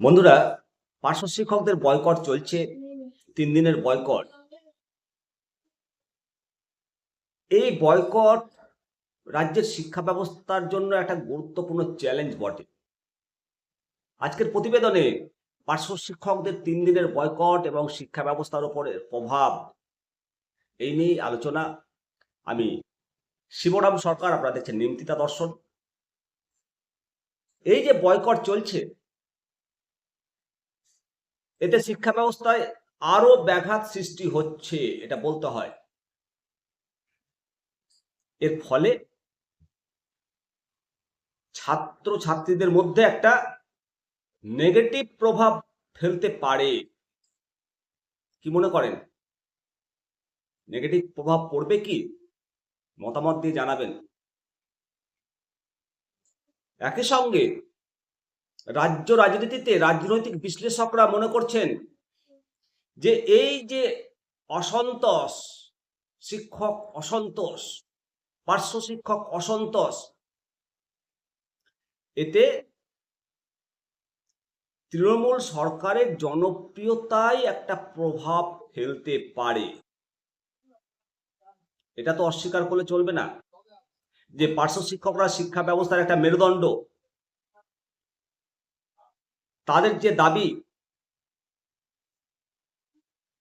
বন্ধুরা, পার্শ্ব শিক্ষকদের বয়কট চলছে, তিন দিনের বয়কট এই বয়কট রাজ্যের শিক্ষা ব্যবস্থার জন্য একটা গুরুত্বপূর্ণ চ্যালেঞ্জ বটে। আজকের প্রতিবেদনে পার্শ্ব শিক্ষকদের তিন দিনের বয়কট এবং শিক্ষা ব্যবস্থার উপরে প্রভাব এই নিয়ে আলোচনা। আমি শিবরাম সরকার, আপনারা দেখছেন নিমতিতা দর্শন। এই যে বয়কট চলছে এতে শিক্ষা ব্যবস্থায় আরও ব্যাঘাত সৃষ্টি হচ্ছে, এটা বলতে হয়। এর ফলে ছাত্র ছাত্রীদের মধ্যে একটা নেগেটিভ প্রভাব ফেলতে পারে। কি মনে করেন? নেগেটিভ প্রভাব পড়বে কি? মতামত দিয়ে জানাবেন। একই সঙ্গে রাজ্য রাজনীতিতে রাজনৈতিক বিশ্লেষকরা মনে করছেন যে এই যে অসন্তোষ, শিক্ষক অসন্তোষ, পার্শ্ব শিক্ষক অসন্তোষ, এতে তৃণমূল সরকারের জনপ্রিয়তায় একটা প্রভাব ফেলতে পারে। এটা তো অস্বীকার করলে চলবে না। যে পার্শ্ব শিক্ষকরা শিক্ষা ব্যবস্থার একটা মেরুদণ্ড তাদের যে দাবি,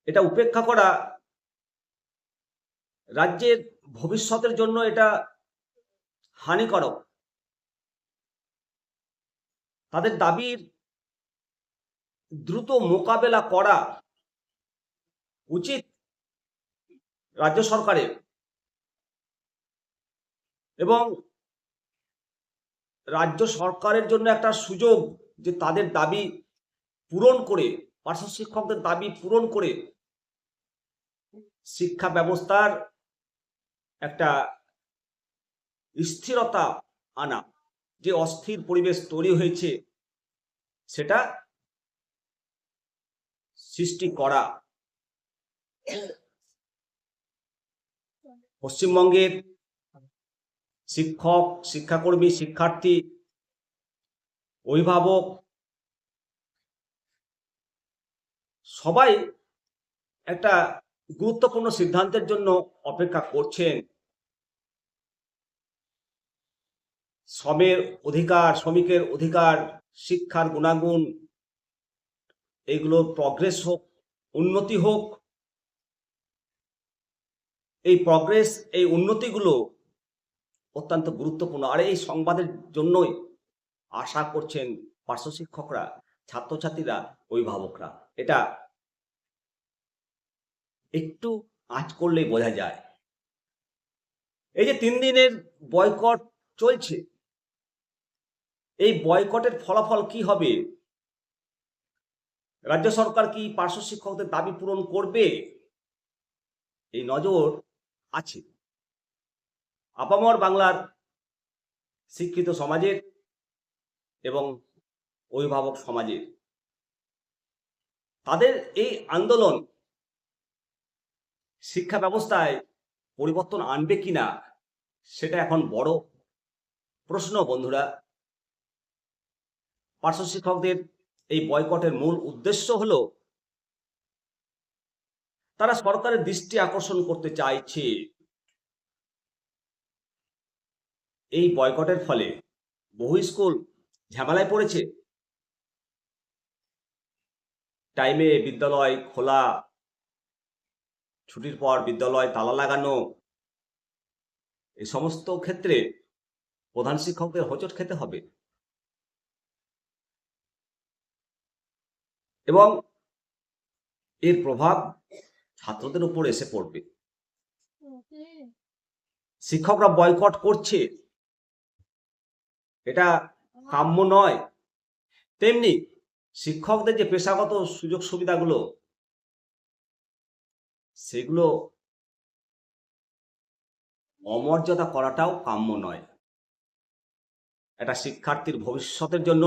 এটা উপেক্ষা করা রাজ্যের ভবিষ্যতের জন্য এটা হানিকারক। তাদের দাবির দ্রুত মোকাবেলা করা উচিত রাজ্য সরকারের। এবং রাজ্য সরকারের জন্য একটা সুযোগ যে তাদের দাবি পূরণ করে, পার্শ্ব শিক্ষকদের দাবি পূরণ করে শিক্ষা ব্যবস্থার একটা স্থিরতা আনা, যে অস্থির পরিবেশ তৈরি হয়েছে, সেটা সৃষ্টি করা। পশ্চিমবঙ্গের শিক্ষক, শিক্ষাকর্মী, শিক্ষার্থী অভিভাবক, সবাই একটা গুরুত্বপূর্ণ সিদ্ধান্তের জন্য অপেক্ষা করছেন। শ্রমের অধিকার, শ্রমিকের অধিকার, শিক্ষার গুণাগুণ এইগুলোর প্রগ্রেস হোক, উন্নতি হোক, এই প্রগ্রেস এই উন্নতিগুলো অত্যন্ত গুরুত্বপূর্ণ। আর এই সংবাদের জন্যই আশা করছেন পার্শ্ব শিক্ষকরা, ছাত্রছাত্রীরা, অভিভাবকরা। এটা একটু আঁচ করলেই বোঝা যায়। এই যে তিন দিনের বয়কট চলছে, এই বয়কটের ফলাফল কি হবে? রাজ্য সরকার কি পার্শ্ব শিক্ষকদের দাবি পূরণ করবে? এই নজর আছে। আপামর বাংলার শিক্ষিত সমাজের এবং অভিভাবক সমাজের। তাদের এই আন্দোলন শিক্ষা ব্যবস্থায় পরিবর্তন আনবে কিনা, সেটা এখন বড় প্রশ্ন বন্ধুরা। পার্শ্ব শিক্ষকদের এই বয়কটের মূল উদ্দেশ্য হলো, তারা সরকারের দৃষ্টি আকর্ষণ করতে চাইছে। এই বয়কটের ফলে বহু স্কুল ঝামেলায় পড়েছে? টাইমে বিদ্যালয় খোলা ছুটির পর বিদ্যালয় তালা লাগানো এই সমস্ত ক্ষেত্রে প্রধান শিক্ষকদের হোঁচট খেতে হবে। এবং এর প্রভাব ছাত্রদের উপর এসে পড়বে। শিক্ষকরা বয়কট করছে। এটা কাম্য নয়। তেমনি শিক্ষকদের যে পেশাগত সুযোগ সুবিধাগুলো, সেগুলো অমর্যাদা করাটাও কাম্য নয়। একটা শিক্ষার্থীর ভবিষ্যতের জন্য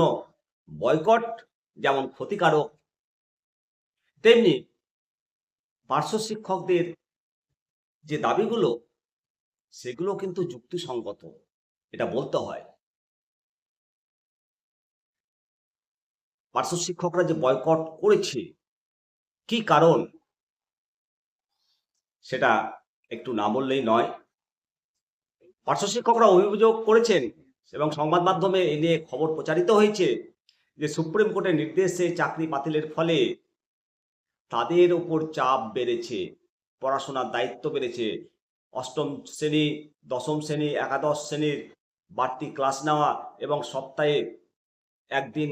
বয়কট যেমন ক্ষতিকারক, তেমনি পার্শ্ব শিক্ষকদের যে দাবিগুলো, সেগুলো কিন্তু যুক্তিসঙ্গত, এটা বলতে হয়। পার্শ্ব শিক্ষকরা যে বয়কট করেছে, কি কারণ? সেটা একটু না বললেই নয়। পার্শ্ব শিক্ষকরা অভিযোগ করেছেন এবং সংবাদ মাধ্যমে এ নিয়ে খবর প্রচারিত হয়েছে যে সুপ্রিম কোর্টের নির্দেশে চাকরি বাতিলের ফলে তাদের উপর চাপ বেড়েছে, পড়াশোনার দায়িত্ব বেড়েছে। অষ্টম শ্রেণি, দশম শ্রেণি, একাদশ শ্রেণির বাড়তি ক্লাস নেওয়া এবং সপ্তাহে একদিন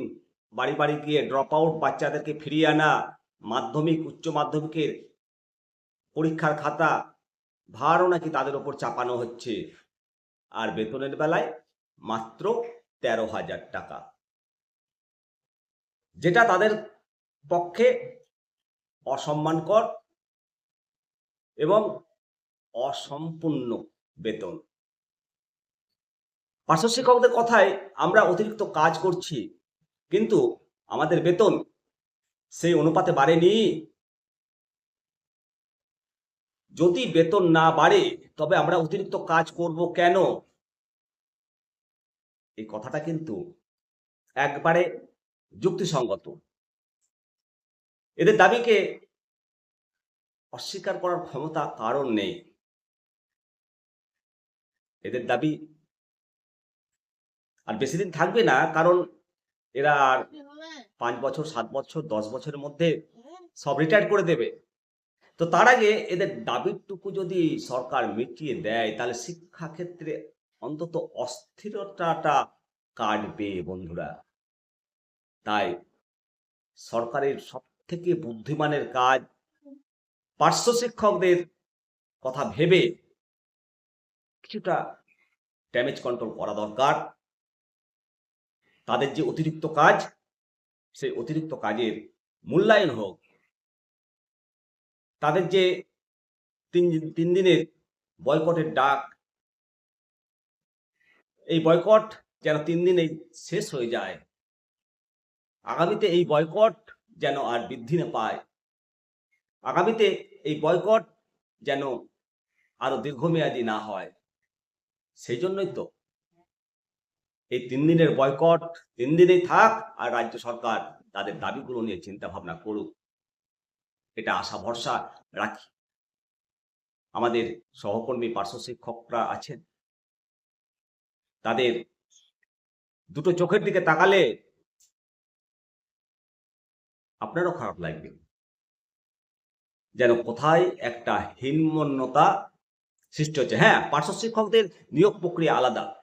বাড়ি বাড়ি গিয়ে ড্রপ আউট বাচ্চাদেরকে ফিরিয়ে আনা, মাধ্যমিক, উচ্চ মাধ্যমিকের পরীক্ষার খাতা, ভারও নাকি তাদের ওপর চাপানো হচ্ছে। আর বেতনের বেলায় মাত্র তেরো হাজার টাকা। যেটা তাদের পক্ষে অসম্মানকর এবং অসম্পূর্ণ বেতন। পার্শ্ব শিক্ষকদের কথায় আমরা অতিরিক্ত কাজ করছি। কিন্তু আমাদের বেতন সেই অনুপাতে বাড়েনি। যদি বেতন না বাড়ে, তবে আমরা অতিরিক্ত কাজ করব কেন? এই কথাটা কিন্তু একবারে যুক্তিসঙ্গত। এদের দাবিকে অস্বীকার করার ক্ষমতা কারণ নেই। এদের দাবি আর বেশি দিন থাকবে না, কারণ এরা আর পাঁচ বছর সাত বছর দশ বছরের মধ্যে সব রিটায়ার করে দেবে। তো তার আগে এদের দাবিটুকু যদি সরকার মিটিয়ে দেয় তাহলে শিক্ষা ক্ষেত্রে অন্তত অস্থিরতাটা কাটবে বন্ধুরা। তাই সরকারের সব থেকে বুদ্ধিমানের কাজ পার্শ্ব শিক্ষকদের কথা ভেবে কিছুটা ড্যামেজ কন্ট্রোল করা দরকার। তাদের যে অতিরিক্ত কাজ সেই অতিরিক্ত কাজের মূল্যায়ন হোক। তাদের যে তিন তিন দিনের বয়কটের ডাক, এই বয়কট যেন তিন দিনে শেষ হয়ে যায়। আগামীতে এই বয়কট যেন আর বৃদ্ধি না পায়। আগামীতে এই বয়কট যেন আরও দীর্ঘমেয়াদী না হয়। সেই জন্যই তো এই তিন দিনের বয়কট তিন দিনেই থাক আর রাজ্য সরকার তাদের দাবিগুলো নিয়ে চিন্তা ভাবনা করুক। এটা আশা, ভরসা রাখি। আমাদের সহকর্মী, পার্শ্ব শিক্ষকরা আছেন। তাদের দুটো চোখের দিকে তাকালে আপনারও খারাপ লাগবে। যেন কোথায় একটা হীনমন্যতা সৃষ্টি হচ্ছে। হ্যাঁ পার্শ্ব শিক্ষকদের নিয়োগ প্রক্রিয়া আলাদা।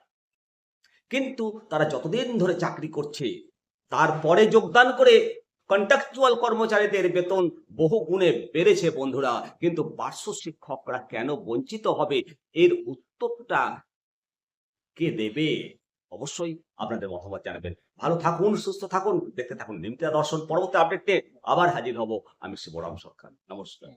কিন্তু তারা যতদিন ধরে চাকরি করছে, তারপরে যোগদান করে কন্ট্রাকচুয়াল কর্মচারীদের বেতন বহু গুণে বেড়েছে বন্ধুরা। কিন্তু পার্শ্ব শিক্ষকরা কেন বঞ্চিত হবে? এর উত্তরটা কে দেবে? অবশ্যই আপনাদের মতামত জানাবেন। ভালো থাকুন, সুস্থ থাকুন, দেখতে থাকুন নিমতা দর্শন পরবর্তী আপডেটে আবার হাজির হব আমি শিবরাম সরকার। নমস্কার।